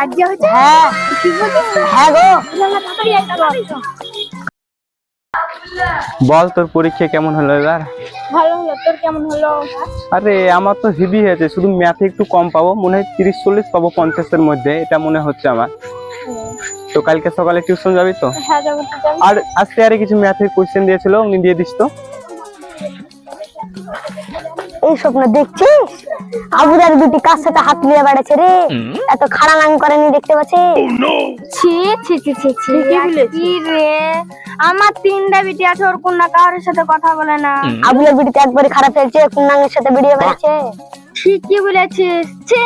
হয়েছে? হ্যাঁ। হ্যাঁ গো। বল তোর পরীক্ষা কেমন হলো এবার? ভালো হলো তোর কেমন হলো? আরে আমার তো হেভি হয়েছে শুধু ম্যাথে একটু কম পাবো মনে হয় তিরিশ চল্লিশ পাবো পঞ্চাশের মধ্যে এটা মনে হচ্ছে আমার। তো কালকে সকালে টিউশন যাবি তো? হ্যাঁ যাব তো যাব। আর আজকে আরে কিছু ম্যাথের কোশ্চেন দিয়েছিল উনি দিয়ে দিস তো। এই স্বপ্ন দেখছিস আবুদার দুটি কার সাথে হাত মিলিয়ে বেড়াচ্ছে রে। এত খাড়া নাম করেনি দেখতে পাচ্ছিস ছি ছি ছি ছি ছি। কি রে? আমার তিনটা বিটি আছে ওর কোন না কারোর সাথে কথা বলে না। আবুলের বিটিতে একবারে খারাপ ফেলছে কুন্নাঙ্গের সাথে বেরিয়ে বেড়াচ্ছে ঠিকই বলেছিস। ছি।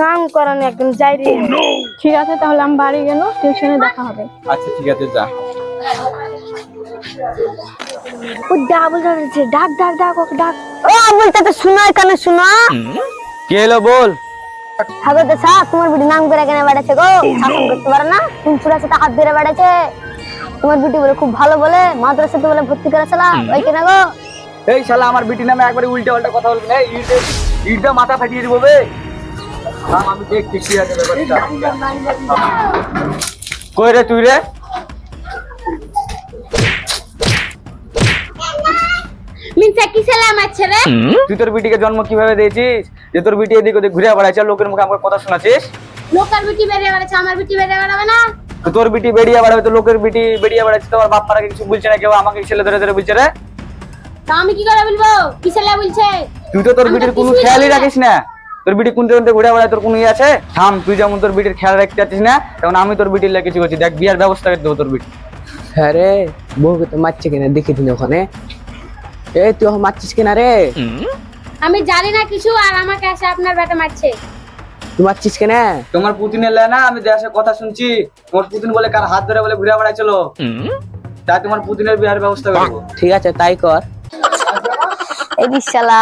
নাম করানি একদম যাই রে ঠিক আছে তাহলে আমি বাড়ি গেল টিউশনে দেখা হবে। আচ্ছা ঠিক আছে যা। ও ডাবল ডাক ডাক ডাক ওকে ডাক। ও আবুলটা তো শোনা এখানে শোনা। কি হলো বল? ঠাকুর তো সা তোমার বিটি নাম করে কেন বেড়াচ্ছে গো। শাসন করতে পারে না কুঞ্চুরার সাথে হাত ধরে বেড়াচ্ছে। তোমার বিটি বলে খুব ভালো বলে মাদ্রাসাতে বলে ভর্তি করেছিলাম ওই কেন গো। এই শালা আমার বিটি নামে একবারে উল্টে পাল্টা কথা বলবি না ইটে ইটটা মাথা ফাটিয়ে দিব বে। আমি দেখছি কি আছে ব্যাপারটা। কই রে তুই রে? মিনসা কিসে লামাচ্ছে রে? তুই তোর বিটিকে জন্ম কীভাবে দিয়েছিস? যে তোর বিটি এদিক ওদিক ঘুরে বেড়াচ্ছে লোকের মুখে আমাকে কথা শোনাচ্ছিস? লোকাল বিটি বেরিয়ে বেড়াচ্ছে আমার বিটি বেরিয়ে বেড়াবে না? তোর বিটি বেরিয়ে বেড়াবে তো লোকের বিটি বেরিয়ে বেড়াচ্ছে তোমার বাপ্পারা কিছু বলছে না কেউ আমাকে ছেলে ধরে ধরে বলছে রে? তা আমি কি করে বলব? কিসে লা বলছে? তুই তো তোর বিটির কোনো খেয়ালই রাখিস না। তোর বিটি কোনতে ঘুরে বেড়ায় তোর কোনো ইয়ে আছে? থাম তুই যেমন তোর বিটির খেয়াল রাখতে চাচ্ছিস না তেমন আমি তোর বিটির লাগে কিছু করছি। দেখ বিয়ার ব্যবস্থা করে দেবো তোর বিটি। হ্যাঁ রে বউকে তো মারছে কিনা? দেখে দিন ওখানে। এ তুই মারছিস কিনা রে? আমি জানি না কিছু আর আমাকে এসে আপনার বেটা মারছে। তুই মারছিস কিনা? তোমার পুতিনের লে না আমি দেশের কথা শুনছি। তোমার পুতিন বলে কার হাত ধরে বলে ঘুরে তাই তোমার পুতিনের বিয়ার ব্যবস্থা করব ঠিক আছে তাই কর। এই বিশালা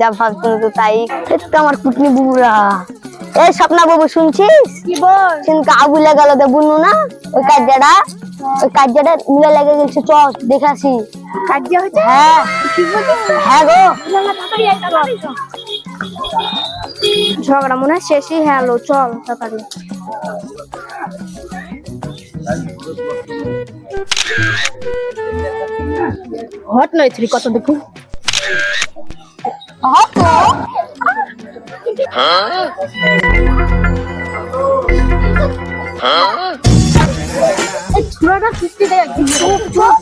যা ভাবছ তো তাই। এই আমার কুটনি বুবুরা। এই স্বপ্না বাবু শুনছিস? কি বল? সেদিনকে আগুলে গেল দে বুনু না? ওই কার্যটা ওই কার্যটা মিলে লেগে গেছে চ দেখে কার্য হয়েছে? হ্যাঁ। হ্যাঁ গো। ঝগড়া মনে হয় শেষই হ্যালো চল তাড়াতাড়ি। হট নয় থ্রি কত দেখুন। এই ছোড়াটা ফিফটি দেয় চুপ চুপ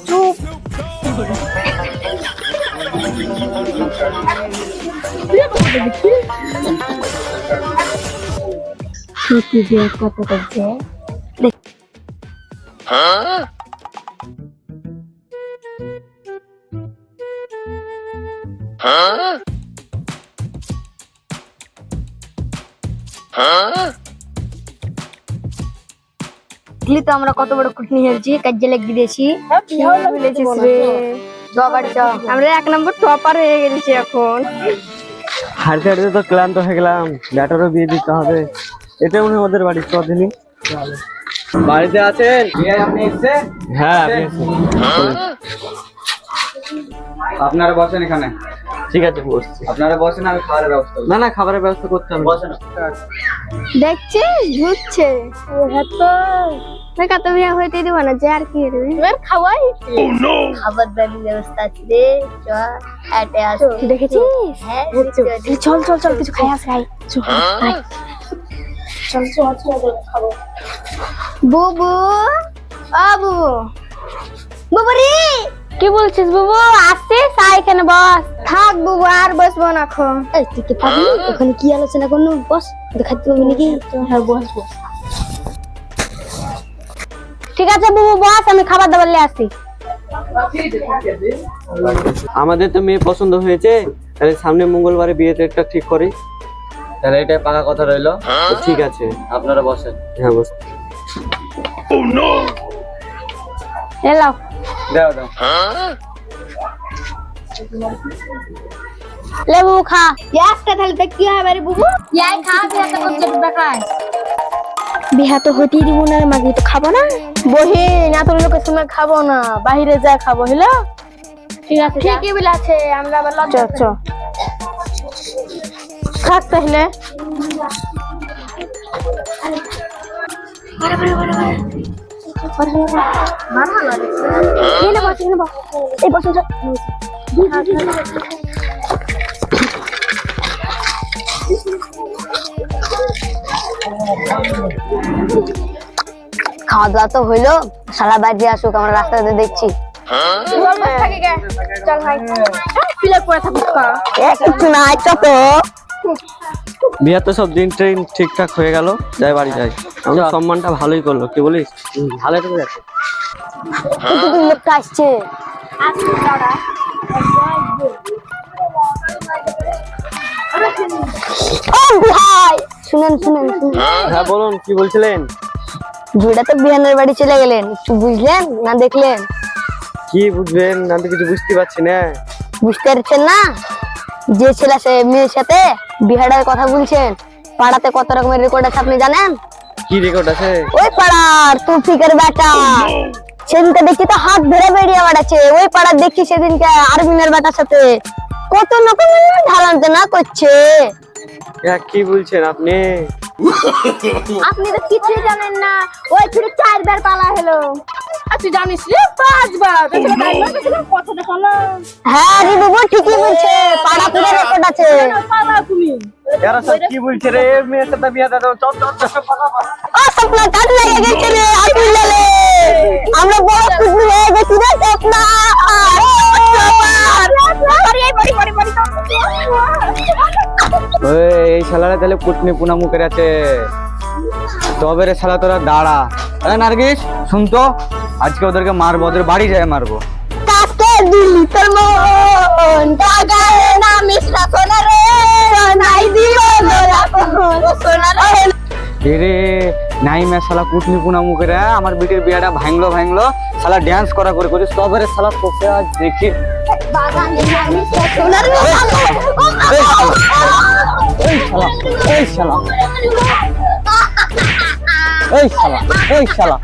সত্যি যে কত করছে তো আমরা কত বড় কুটনি হেলছি কাজে লাগিয়ে দিয়েছি। বাবার চ। আমরা এক নম্বর টপার হয়ে গেছি এখন। হাঁটতে হাঁটতে তো ক্লান্ত হয়ে গেলাম। ব্যাটারও বিয়ে দিতে হবে। এটা মনে হয় ওদের বাড়ির চদিনই বাড়িতে আছেন? আপনি এসছেন হ্যাঁ আমি আছি। আপনারা বসেন এখানে। ঠিক আছে বসছি। আপনারা বসেন আমি খাবারের ব্যবস্থা না না খাবারের ব্যবস্থা করতে হবে বসেন। দেখছিস? ঝুঁকছে তো দেখা তো বিয়ে হইতে দিব না যে আর কি রে এবার খাওয়াই। খাবার দাবার ব্যবস্থা আছে রে চ এটে আস তুই দেখেছিস? হ্যাঁ চল চল চল কিছু খাই আস খাই। চল বুবু ও বুবু বুবু। রে কি বলছিস বুবু? আসছিস আয় এখানে বস। থাক বুবু আর বসবো না এখন। এই তুই কি পাবি ওখানে কি আলোচনা করল বস দেখাতে পাবি নাকি? হ্যাঁ বস বস। ঠিক আছে বুবু বস আমি খাবার দাবার নিয়ে আসছি আমাদের তো মেয়ে পছন্দ হয়েছে। তাহলে সামনে মঙ্গলবারে বিয়েতে একটা ঠিক করি। তাহলে এটাই পাকা কথা রইল। ঠিক আছে। আপনারা বসেন। হ্যাঁ বস এলাও। দাও দাও। লে বুবু খা। একটা থালিতে কি হবে রে বুবু। ইয়াই বিয়া তো করতে দেখাস বিয়া তো হতেই দিব না মাগি তো খাব না। বহিন এত লোকের সময় খাব না। বাইরে যা খাব হলো ঠিক আছে ঠিকই বলে আছে আমরা আবার লজ্জা থাক তাহলে। এই খাওয়া দাওয়া তো হইল সারা বাড়ি আসুক আমরা রাস্তাতে দেখছি। চল ভাই। আপ করে থাকুক কিছু নাই তো বিয়ার তো সব দিন ট্রেন ঠিকঠাক হয়ে গেল যাই বাড়ি যাই। আমাদের সম্মানটা ভালোই করল কি বলিস? ভালো তো যাচ্ছে তুই লোকটা আসছে। ভাই! শুনেন শুনেন শুনেন। হ্যাঁ। বলুন কি বলছিলেন? জুড়া তো বিহানের বাড়ি চলে গেলেন একটু বুঝলেন না দেখলেন? কি বুঝবেন? আমি তো কিছু বুঝতে পারছি না। বুঝতে পারছেন না? যে ছেলে সে মেয়ের সাথে বিহারের কথা বলছেন পাড়াতে কত রকমের রেকর্ড আছে আপনি জানেন? কি রেকর্ড আছে? ওই পাড়ার তুফিকের বেটা। সেদিনকে দেখছি তো হাত ধরে বেরিয়ে বেড়াচ্ছে। ওই পাড়ার দেখছি সেদিনকে আরবিনের বেটার সাথে। কত রকমের ঢালানতে করছে। কি বলছেন আপনি? আপনি তো কিছুই জানেন না। ওই ছেলে চারবার পালা হলো। আর তুই জানিস রে পাঁচবার। হ্যাঁ রে বাবু ঠিকই বলছে পাড়া পুরো রেকর্ড আছে পালা তুমি এরা সব কি বলছে রে? মেয়ের সাথে বিয়া দাদা চল চল চল ও কাট লেগে গেছে রে আগুন লেলে আমরা বড় খুশি হয়ে গেছি রে স্বপ্না। এই শালারা তাহলে কুটনি পুনা মুখের আছে। তবে রে শালা তোরা দাঁড়া। আরে নার্গিস শুন তো আজকে ওদেরকে মারবো ওদের বাড়ি যায় মারবো। রে, নাই মে শালা কুটনি পুনা মুখের আমার বিটির বিয়াটা ভাঙলো ভাঙলো। শালা ড্যান্স করা করে করে তবে শালা তোকে আজ দেখি। এই শালা এই শালা এই শালা এই শালা।